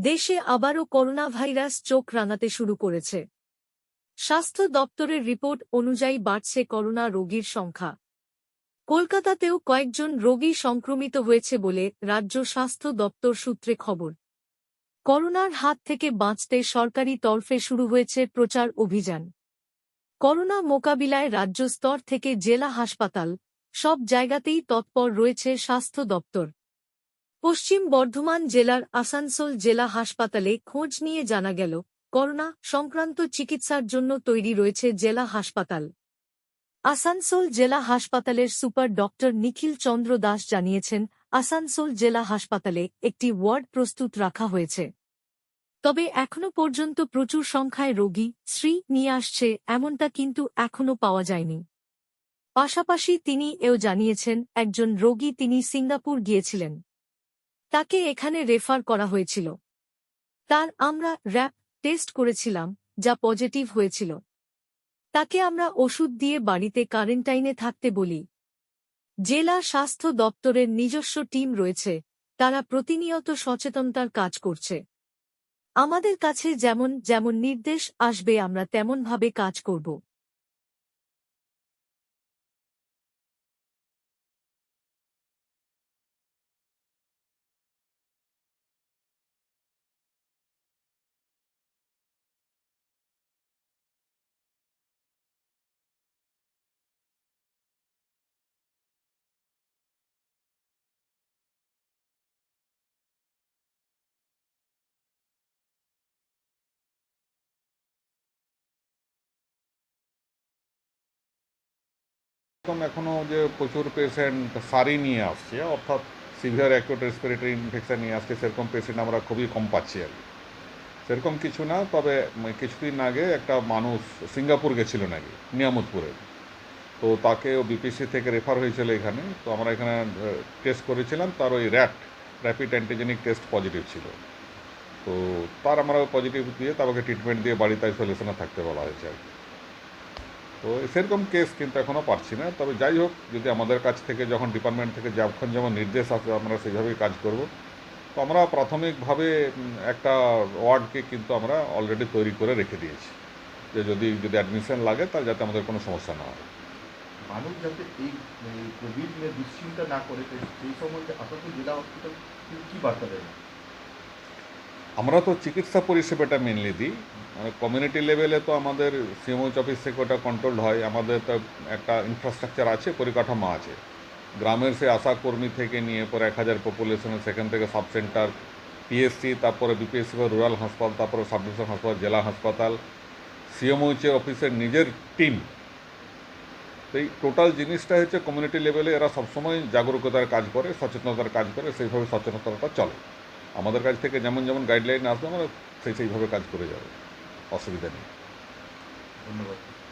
দেশে আবারও corona virus চোখ রাঙাতে শুরু করেছে। স্বাস্থ্য দপ্তরের রিপোর্ট অনুযায়ী বাড়ছে করোনা রোগীর সংখ্যা। কলকাতাতেও কয়েকজন রোগী সংক্রমিত হয়েছে বলে রাজ্য স্বাস্থ্য দপ্তর সূত্রে খবর। করোনার হাত থেকে বাঁচতে সরকারি তরফে শুরু হয়েছে প্রচার অভিযান। করোনা মোকাবিলায় রাজ্য স্তর থেকে জেলা হাসপাতাল, সব জায়গাতেই তৎপর রয়েছে স্বাস্থ্য দপ্তর। পশ্চিম বর্ধমান জেলার আসানসোল জেলা হাসপাতালে খোঁজ নিয়ে জানা গেল, করোনা সংক্রান্ত চিকিৎসার জন্য তৈরি রয়েছে জেলা হাসপাতাল। আসানসোল জেলা হাসপাতালের সুপার ডক্টর নিখিল চন্দ্র দাস জানিয়েছেন, আসানসোল জেলা হাসপাতালে একটি ওয়ার্ড প্রস্তুত রাখা হয়েছে। তবে এখনও পর্যন্ত প্রচুর সংখ্যায় রোগী শ্রী নিয়ে আসছে, এমনটা কিন্তু এখনও পাওয়া যায়নি। পাশাপাশি তিনি এও জানিয়েছেন, একজন রোগী তিনি সিঙ্গাপুর গিয়েছিলেন। তাকে এখানে রেফার করা হয়েছিল। তার আমরা র্যাপ টেস্ট করেছিলাম, যা পজিটিভ হয়েছিল। তাকে আমরা ওষুধ দিয়ে বাড়িতে কারেন্টাইনে থাকতে বলি। জেলা স্বাস্থ্য দপ্তরের নিজস্ব টিম রয়েছে, তারা প্রতিনিয়ত সচেতনতার কাজ করছে। আমাদের কাছে যেমন যেমন নির্দেশ আসবে, আমরা তেমনভাবে কাজ করব। এরকম এখনও যে প্রচুর পেশেন্ট সারি নিয়ে আসছে, অর্থাৎ সিভিয়ার অ্যাকিউট রেসপিরেটরি ইনফেকশন নিয়ে আসছে, সেরকম পেশেন্ট আমরা খুবই কম পাচ্ছি আর। সেরকম কিছু না, তবে কিছুদিন আগে একটা মানুষ সিঙ্গাপুর গেছিল নাকি, নিয়ামতপুরে। তো তাকে ও বিপিসি থেকে রেফার হয়েছিল এখানে। তো আমরা এখানে টেস্ট করেছিলাম, তার ওই rat rapid antigenic test positive ছিল। তো তার আমরা পজিটিভ দিয়ে তাকে ট্রিটমেন্ট দিয়ে বাড়িতে আইসোলেশনে থাকতে বলা হয়েছে আর কি। তো সেরকম কেস কিন্তু এখনও পাচ্ছি না। তবে যাই হোক, যদি আমাদের কাছ থেকে যখন ডিপার্টমেন্ট থেকে যখন যেমন নির্দেশ আসবে আমরা সেইভাবেই কাজ করব। তো আমরা প্রাথমিকভাবে একটা ওয়ার্ডকে কিন্তু আমরা অলরেডি তৈরি করে রেখে দিয়েছি। যে যদি যদি অ্যাডমিশন লাগে, তাহলে যাতে আমাদের কোনো সমস্যা না হয়। মানুষ যাতে এই কোভিড নিয়ে দুশ্চিন্তা না করে, সেই জেলা হসপিটাল কী বার্তা আমরা তো চিকিৎসা পরিষেবাটা মেনলি দিই। মানে কমিউনিটি লেভেলে তো আমাদের সিএমওচ অফিস থেকে ওটা কন্ট্রোল হয়। আমাদের তো একটা ইনফ্রাস্ট্রাকচার আছে, পরিকাঠামো আছে। গ্রামের সে আশা কর্মী থেকে নিয়ে পরে এক হাজার পপুলেশনে সেখান থেকে সাব সেন্টার পিএসসি তারপরে বিপিএসসি বা রুরাল হাসপাতাল, তারপরে সাব ডিভিশন হাসপাতাল, জেলা হাসপাতাল সিএমওইচের অফিসের নিজের টিম তো এই টোটাল জিনিসটা হচ্ছে কমিউনিটি লেভেলে এরা সবসময় জাগরুকতার কাজ করে, সচেতনতার কাজ করে, সেইভাবে সচেতনতাটা চলে। আমাদের কাছ থেকে যেমন যেমন গাইডলাইন আসবে, আমরা সেই সেইভাবে কাজ করে যাবে। অসুবিধা নেই। ধন্যবাদ।